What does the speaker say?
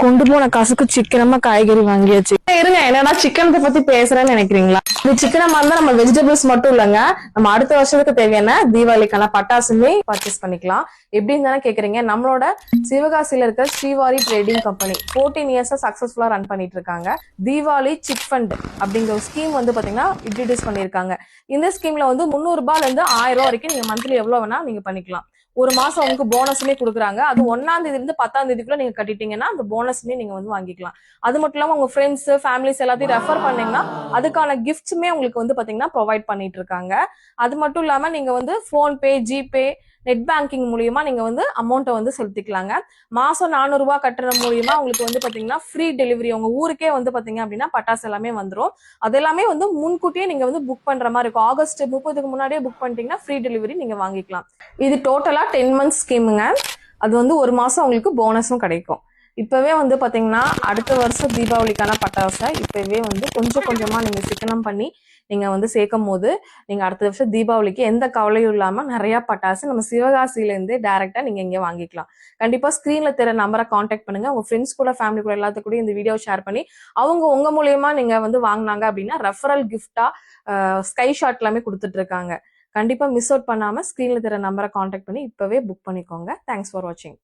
கொண்டு போன காசுக்கு சிக்கனமா காய்கறி வாங்கியாச்சு. இருங்க என்னடா சிக்கனத்தை பத்தி பேசுறேன்னு நினைக்கிறீங்களா? இந்த சிக்கனை மாதிரி நம்ம வெஜிடபிள்ஸ் மட்டும் இல்லங்க. நம்ம அடுத்த வருஷத்துக்கு தேவையான தீபாவளிக்கான பட்டாசுமே பர்ச்சேஸ் பண்ணிக்கலாம். எப்படின்னு தானே கேக்குறீங்க? நம்மளோட சிவகாசியில இருக்க ஸ்ரீவாரி ட்ரேடிங் கம்பெனி ஃபோர்டீன் இயர்ஸா சக்சஸ்ஃபுல்லா ரன் பண்ணிட்டு இருக்காங்க. தீபாவளி சிட் ஃபண்ட் அப்படிங்கிற ஒரு ஸ்கீம் வந்து பாத்தீங்கன்னா இன்ட்ரடியூஸ் பண்ணிருக்காங்க இந்த ஸ்கீம்ல வந்து முந்நூறு ரூபாயில இருந்து ஆயிரம் ரூபாய் வரைக்கும் நீங்க மந்த்லி எவ்வளவு வேணா நீங்க பண்ணிக்கலாம். ஒரு மாசம் உங்களுக்கு போனஸுமே கொடுக்குறாங்க. அது ஒன்னாம் தேதியில இருந்து பத்தாம் தேதிக்குள்ள நீங்க கட்டிட்டீங்கன்னா அந்த போனஸ்மே நீங்க வந்து வாங்கிக்கலாம். அது மட்டும் இல்லாம உங்க ஃப்ரெண்ட்ஸ் ஃபேமிலிஸ் எல்லாத்தையும் ரெஃபர் பண்ணீங்கன்னா அதுக்கான கிஃப்ட்ஸுமே உங்களுக்கு வந்து பார்த்தீங்கன்னா ப்ரொவைட் பண்ணிட்டு இருக்காங்க அது மட்டும் இல்லாமல் நீங்கள் வந்து ஃபோன்பே ஜிபே நெட் பேங்கிங் மூலியமா நீங்கள் வந்து அமௌண்ட்டை வந்து செலுத்திக்கலாங்க. மாதம் நானூறுரூவா கட்டுற மூலியமா உங்களுக்கு வந்து பார்த்தீங்கன்னா ஃப்ரீ டெலிவரி உங்கள் ஊருக்கே வந்து பார்த்தீங்க அப்படின்னா பட்டாசு எல்லாமே வந்துடும் அது எல்லாமே வந்து முன்கூட்டியே நீங்கள் வந்து புக் பண்ணுற மாதிரி இருக்கும். ஆகஸ்ட் முப்பதுக்கு முன்னாடியே புக் பண்ணிட்டீங்கன்னா ஃப்ரீ டெலிவரி நீங்கள் வாங்கிக்கலாம். இது டோட்டலாக டென் மந்த்ஸ் ஸ்கீமுங்க அது வந்து ஒரு மாதம் உங்களுக்கு போனஸும் கிடைக்கும். இப்பவே வந்து பாத்தீங்கன்னா அடுத்த வருஷம் தீபாவளிக்கான பட்டாசை இப்பவே வந்து கொஞ்சம் கொஞ்சமா நீங்க சிக்கனம் பண்ணி நீங்க வந்து சேர்க்கும் போது நீங்க அடுத்த வருஷம் தீபாவளிக்கு எந்த கவலையும் இல்லாம நிறைய பட்டாசு நம்ம சிவகாசியில இருந்து டைரக்டா நீங்க இங்க வாங்கிக்கலாம். கண்டிப்பா ஸ்கிரீன்ல தெரிய நம்பரை காண்டாக்ட் பண்ணுங்க. உங்க ஃப்ரெண்ட்ஸ் கூட ஃபேமிலி கூட எல்லாத்துக்கும் கூட இந்த வீடியோ ஷேர் பண்ணி அவங்க உங்க மூலியமா நீங்க வந்து வாங்கினாங்க அப்படின்னா ரெஃபரல் கிஃப்டா ஸ்கை ஷாட் எல்லாமே கொடுத்துட்டு இருக்காங்க. கண்டிப்பா மிஸ் அவுட் பண்ணாம ஸ்கிரீன்ல தெரிய நம்பரை காண்டாக்ட் பண்ணி இப்பவே புக் பண்ணிக்கோங்க. தேங்க்ஸ் ஃபார் வாட்சிங்